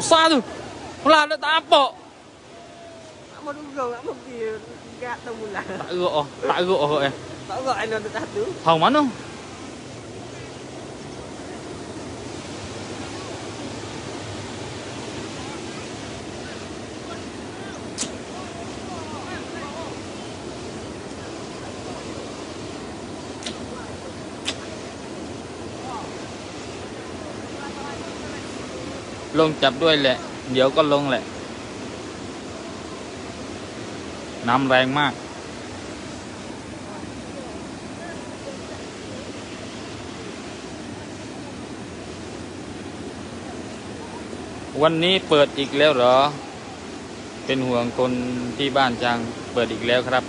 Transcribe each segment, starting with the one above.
xa rồi. Không làm nữa ta bỏ, bộ. Một đúng gì gạt đâu một lần tại gỗ, tại gỗ gọi, tại gộ anh nó ta thứ hỏng mắt không? ลงจับด้วยแหละ เดี๋ยวก็ลงแหละ น้ำแรงมาก วันนี้เปิดอีกแล้วเหรอ เป็นห่วงคนที่บ้านจัง เปิดอีกแล้วครับ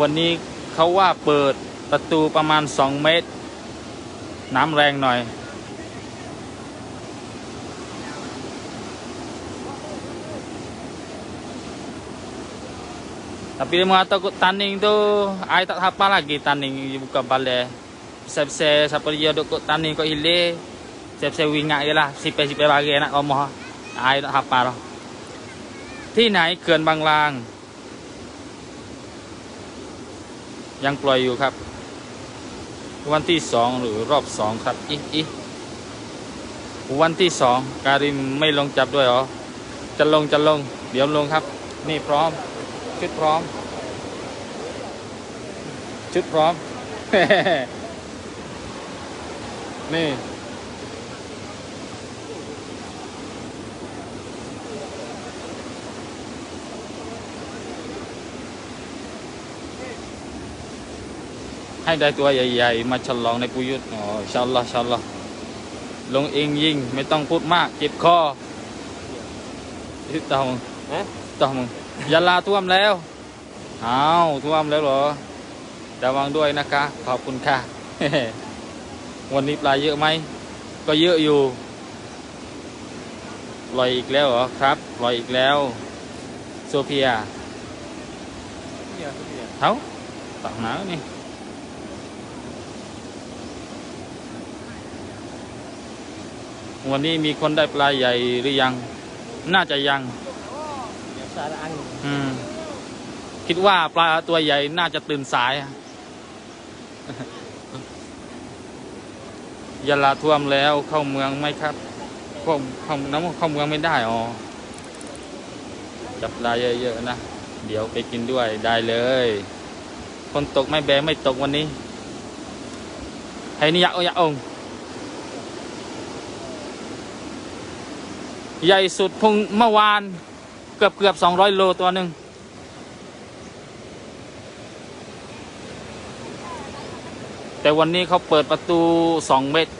วันนี้เขาว่าเปิดประตูประมาณ 2 เมตร น้ำแรงหน่อย Tapi dia mengatakan tanding tu ai tak hafal lagi tanding buka balai. Bisa-bisa siapa dia duk kok tanding kok hilir. Bisa-bisa wingat je lah. Sipai-sipai bagi nak rumah. ai tak hafal. ที่ไหนเขื่อนบางลาง ยังปล่อยอยู่ครับ วันที่สองหรือรอบสองครับอีอีวันที่สองการิมไม่ลงจับด้วยหรอ จะลงจะลง เดี๋ยวลงครับ นี่พร้อม ชุดพร้อม ชุดพร้อม นี่ ให้ได้ตัวใหญ่ ๆ มาฉลองในปุยุทธ์อ๋ออินชาอัลลอฮ์อินชาอัลลอฮ์ลงเองยิง ไม่ต้องพูดมาก เจ็บคอต่อมึงฮะต่อมึง ยาลาท่วมแล้วอ้าวท่วมแล้วเหรอระวังด้วยนะคะ ขอบคุณค่ะ วันนี้ปลาเยอะไหม ก็เยอะอยู่ปล่อยอีกแล้วเหรอครับปล่อยอีกแล้วโซเฟีย Iya, iya. เท้าตักหนาวนี่วันนี้มีคนได้ปลาใหญ่หรือยัง น่าจะยัง Biasa ada angin. อืม คิดว่าปลาตัวใหญ่น่าจะตื่นสายอะยะลาท่วมแล้วเข้าเมืองไหมครับเข้าเข้าน้ำเข้าเมืองไม่ได้อ๋อจับปลาเยอะๆนะเดี๋ยวไปกินด้วยได้เลย คนตกไม่แบไม่ตกวันนี้ให้นี่ยักษ์เอยักษ์องใหญ่สุดพงเมื่อวาน เกือบเกือบสองร้อยโลตัวหนึ่งแต่วันนี้เขาเปิดประตูสองเมตร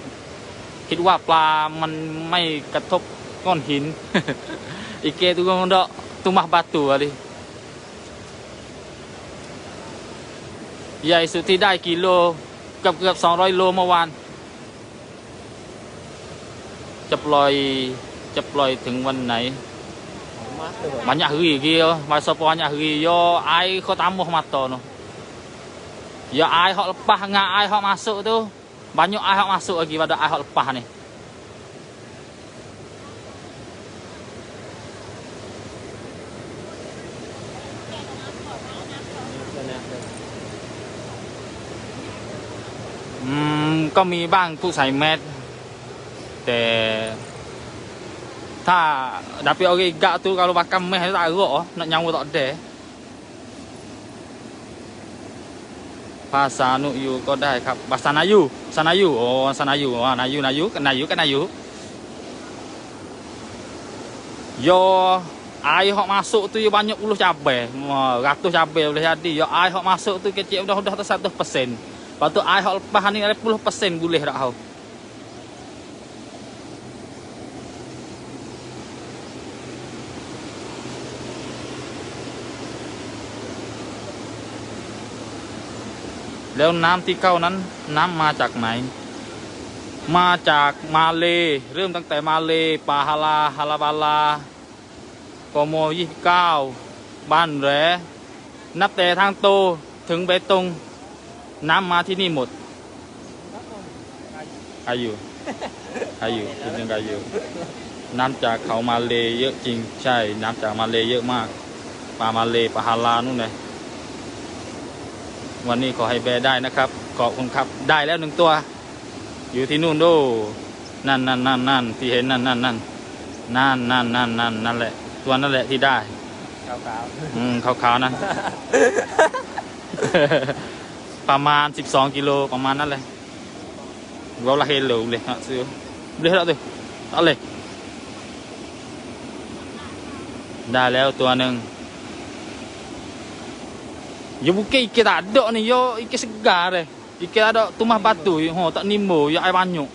คิดว่าปลามันไม่กระทบก้อนหิน อีเกตุกงดอกตุม ah batu ali ใหญ่สุดที่ได้กี่โลเกือบเกือบสองร้อยโลเมื่อวานจะปล่อยจะปล่อยถึงวันไหน banyak hari kia mai sopo banyak hari yo ai kau tambah mata no yo ai hok lepas ngak ai hok masuk tu banyak ai hok masuk lagi pada ai hok lepas ni Hmm, có mi bang phụ sải mệt để ผู้ใส่แมสแต่ถ้า tapi orang igak tu kalau bakar meh tu tak erok oh, nak nyawa tak ada ภาษานุยูก็ได้ครับภาษานายูภาษานายูโอ้ภาษานายูอ๋อนายูนายูกันนายูกันนายูโย air hok masuk tu ya banyak puluh cabai Ma, ratus cabai boleh jadi ya air hok masuk tu kecil dah dah satu persen lepas tu air hok lepas ni ada puluh persen boleh tak tahu แล้วน้ำที่เข้านั้นน้ำมาจากไหน มาจากมาเล เริ่มตั้งแต่มาเลปาฮาลาฮาลาบาลากโมยี่สิบเก้าบ้านแหลนับแต่ทางโตถึงเบตงน้ำมาที่นี่หมดอายุได้อยู่ชุดหนึ่งได้อยู่น้ำจากเขามาเลเยอะจริง ใช่ น้ำจากมาเลเยอะมากปลามาเลปลาฮาลานู่นเลย วันนี้ขอให้แบร์ได้นะครับขอบคุณครับได้แล้วหนึ่งตัว อยู่ที่นู่นดูนั่นนั่นนั่นนั่นที่เห็นนั่นนั่นนั่นนั่นนั่นนั่นนั่นนั่นแหละ ตัวนั่นแหละที่ได้ขาวขาวอืมขาวๆนะ ประมาณ12กิโลประมาณนั้นเลยเราละเฮลโลเลยฮะซื้อเรียกแล้วดิเอาเลยได้แล้วตัวหนึ่ง Ya bukan ikan tak ada ni, ya ikan segar eh. Ikan ada tumah batu, ho tak nimo, ya air banyak.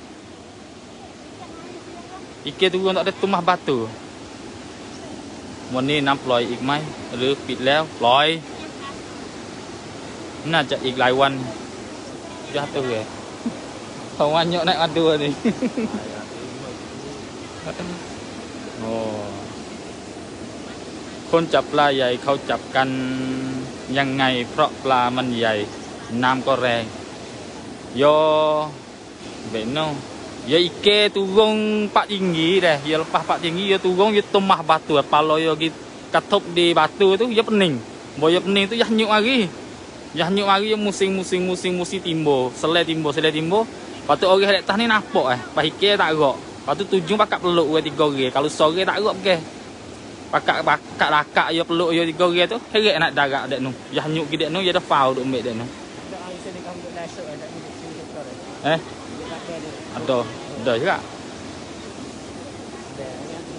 Ikan tu tak ada tumah batu. วันนี้น้ำปล่อยอีกไหม หรือปิดแล้วปล่อย น่าจะอีกหลายวันจะตัวเลยเพราะวันเยอะนักอัดตัวนี่โอ้ คนจับปลาใหญ่เขาจับกันยังไง เพราะปลามันใหญ่ น้ำก็แรงยอเบนโนยาอีเกตุวงปะอิงีเดยาปะปะอิงียาตุวงยาตุมาบาตัวปาลอยกิกระทบดีบาตัวตุยาปนิงบอยาปนิงตุยาหนิวอะไรยาหนิวอะไรยามุสิงมุสิงมุสิงมุสิติมโบเสลติมโบเสลติมโบปะตุโอเกะเลตานี่นับปะเอปะอีเกตักก็ปะตุตุจุงปะกับโลกเวติโกเกะคัลุสโอเกะตักก็เก Pakak pakak lakak ya peluk ya tiga orang tu. Heret nak darat dek nu. Ya nyuk gede nu ya dah foul duk mek dek nu. ada orang sini kamu nak nasib ada ni sini sektor Eh, ada. Ada juga.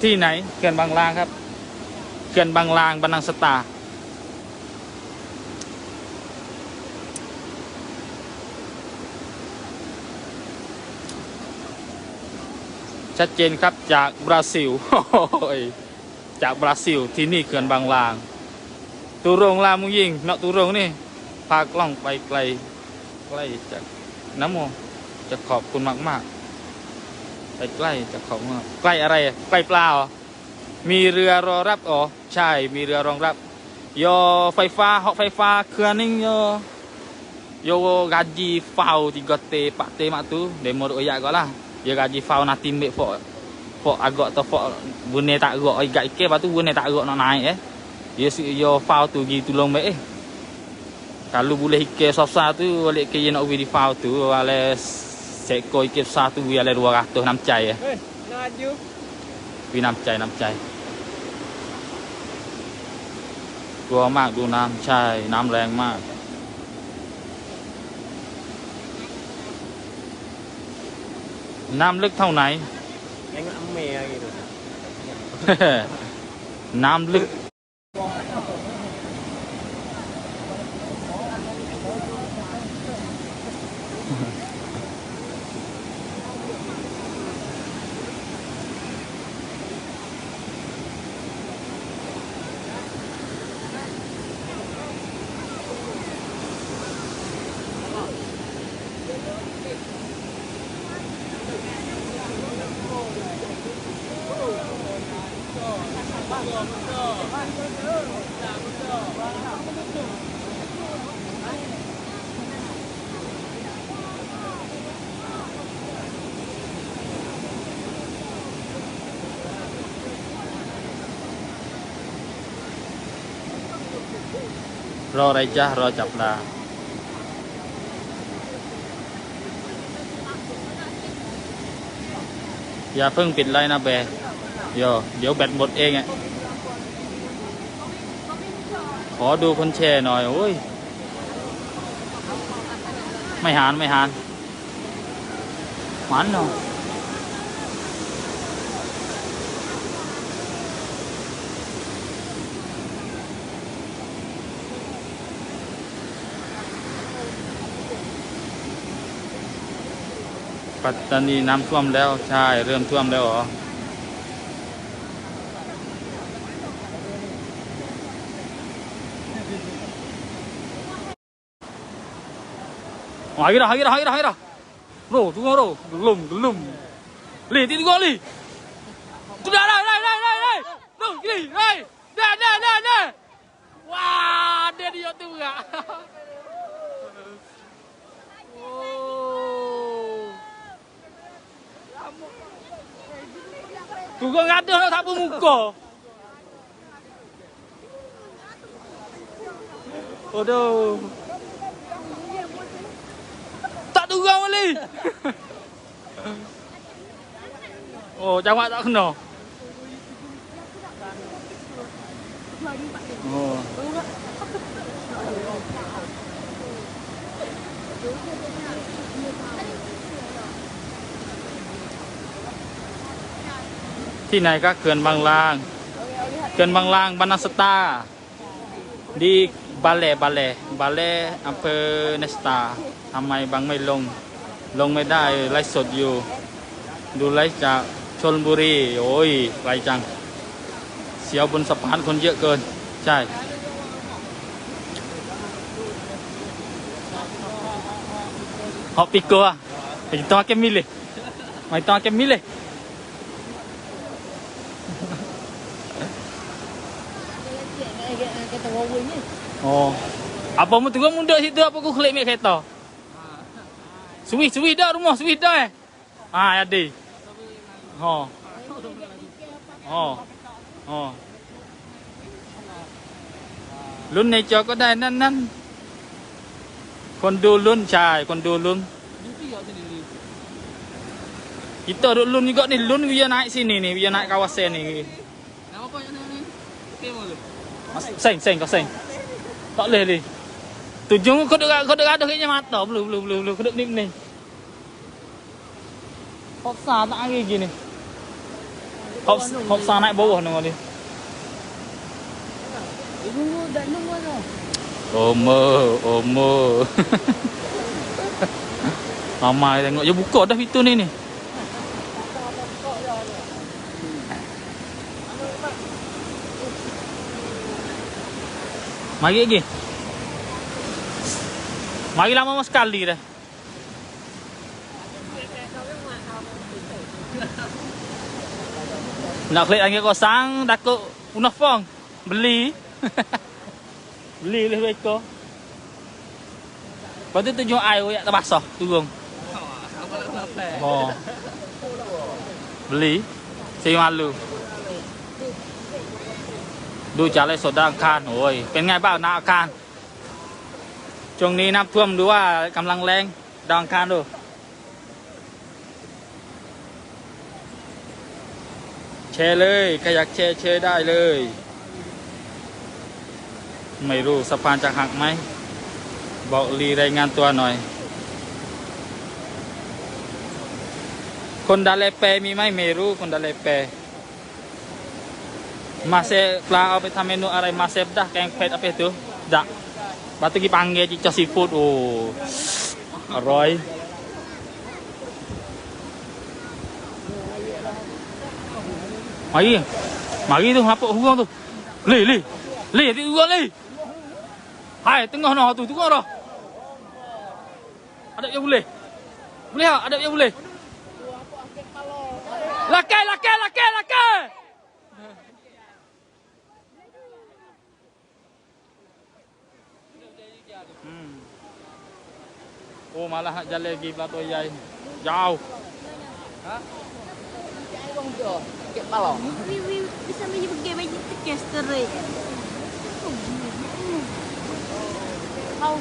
ที่ไหนเขื่อนบางลางครับเขื่อนบางลางบรรนังสตา ชัดเจนครับจากบราซิล โอ้ย จากบราซิลที่นี่เขื่อนบางลาง ตูรงลามุงยิงเนาะตูรงนี่พากล้องไปไกลใกล้จากน้ำโมจะขอบคุณมากมากๆไปใกล้จะขอบใกล้อะไรใกล้ปลาเหรอมีเรือรอรับอ๋อใช่มีเรือรองรับโยไฟฟ้าหอกไฟฟ้าเครื่องนึงโยโย gaji fau 3 t 4 t mak tu demo duk ayak kau lah dia gaji fau nanti mek fok fo agak to fo bune tak agak ikat ikan lepas tu bune tak agak nak naik eh dia dia fau tu pergi tolong baik eh kalau boleh ikan sosah tu balik ke nak pergi di fau tu oleh seko ikan sosah tu dia oleh 200 nam cai eh eh nak nam cai nam cai gua mak du nam cai nam leng mak nam lực thau này. Amme gitu. Namlık. ออะไรจ้ารอจับปลาอย่าเพิ่งปิดไลน์นะแบเดี๋ยวเดี๋ยวแบตหมดเองอะขอดูคนแชร์หน่อยโอ้ย ไม่หานไม่หานหมันเนาะ ปัตตานีน้ำท่วมแล้ว ใช่ เริ่มท่วมแล้วเหรอหายกันหายกันหายกันหายกันโรทุกคนโรลุ่มลุ่มหลีที่ทุกคนหลีกูได้ได้ได้ได้ได้ได้หนึ่งหลีได้ได้ได้ได้ได้ว้าเดี๋ยวเดียวตัวโอ้ Burung gaduh nak sapu muka. Aduh. Tak durang boleh. Oh, jangan tak kena. Oh. ที่ไหนก็เขื่อนบางลาง เขื่อนบางลางบรรณสตา di บาเล่บาเล่บาเล่อำเภอเนสตาทำไมบางไม่ลง ลงไม่ได้ไลฟ์สดอยู่ ดูไลฟ์จากชนบุรี โอ้ยไกลจัง เสียวบนสะพานคนเยอะเกิน ใช่ họ bị cua thì to cái mì lì mày to cái mì lì kereta warung ni. Oh. Apa mu turun muda situ apa aku klik mik kereta. Ha. Suih dah rumah suih dah eh. Ha ade. Ha. Ha. Ha. Lun ni cok ada nan nan. Kondo lun cai, kondo lun. Kita duk lun juga ni, lun dia naik sini ni, dia naik kawasan ni. Nama apa yang ni? Okey boleh. sành sành có sành đó lề đi tụi chúng có được có được ăn được cái nhà mát đó, lù lù lù lù có được niệm này. Học xa đã cái gì này? Học học xa lại bố nó đi. Ô mơ ô mơ. Hôm mai đang ngồi vô bút cột đó phía tôi này nè. Mari lagi. Mari lama sekali dah. Nak klik lagi kosong, takut punah fong. Beli. Beli oleh mereka. Lepas tu tunjuk air yang terbasah turun. Sampai? Oh. Beli. Saya malu. ดูจากไรสดดาวอังคารโอ้ยเป็นไงบ้างนาอาคารช่วงนี้น้ำท่วมดูว่ากำลังแรงดองคารดูแชร์เลยใครอยากแชร์แชร์ได้เลย ไม่รู้สะพานจะหักไหมบอกลีรายงานตัวหน่อย คนดาเลเปมีไหมไม่รู้คนดาเลเป Masih kelar apa tam menu arai masih dah keng pet apa itu? Dak. Batu ki panggil cicak seafood. Oh. Aroy. Mari. Mari tu hapuk hurang tu. Li li. Li di hurang li. Hai tengah noh tu tengah dah. Ada yang boleh. Boleh tak? Ada yang boleh. Lakai lakai lakai lakai. Oh malah nak jalan lagi Plato Yai. Jauh. Kong tu. Kek balong. Wi wi bisa pergi pergi baju tekes terik Kau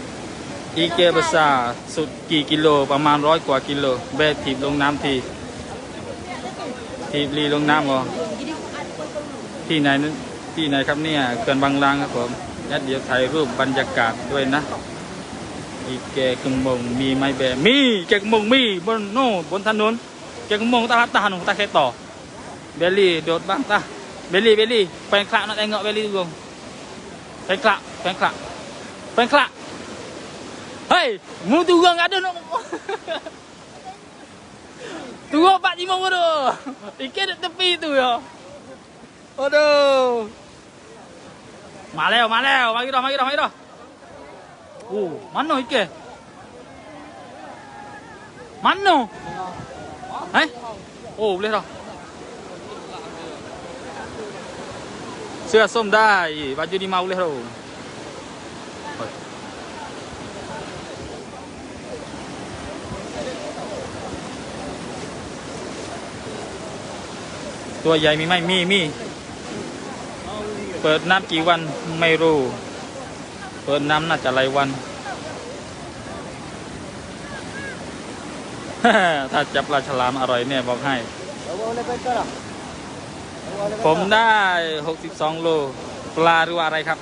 Ike besar สุดกี่กิโลประมาณร้อยกว่ากิโลแบะถีบลงน้ำทีถีบลีลงน้ำเหรอ jadi ที่ไหนนั้นที่ไหนครับเนี่ยเขื่อนบางลางครับผมแล้วเดี๋ยวถ่ายรูปบรรยากาศด้วยนะ ike kung mong mi mai be mi ke kung mong mi bon no bon than nun ke kung mong ta ta nung ta ke to belly đột bang ta. Belly belly pen cla nó đang belly luôn pen cla pen cla pen cla hey mu tu gương ada no tu gua pak lima bodoh ike dek tepi tu ya aduh Maleo, maleo, mari dah, mari dah. โอ้มันหน่อยแกมันหน่อยเฮ้ยโอ้เลยหรอเสื้อส้มได้บาจูดีมาเลยหรอตัวใหญ่มีไหมมีมี เปิดน้ำกี่วันไม่รู้ ปิดน้ำน่าจะหลายวัน ถ้าจับปลาฉลามอร่อยเนี่ยบอกให้ ผมได้ 62 โล ปลาหรือว่าอะไรครับ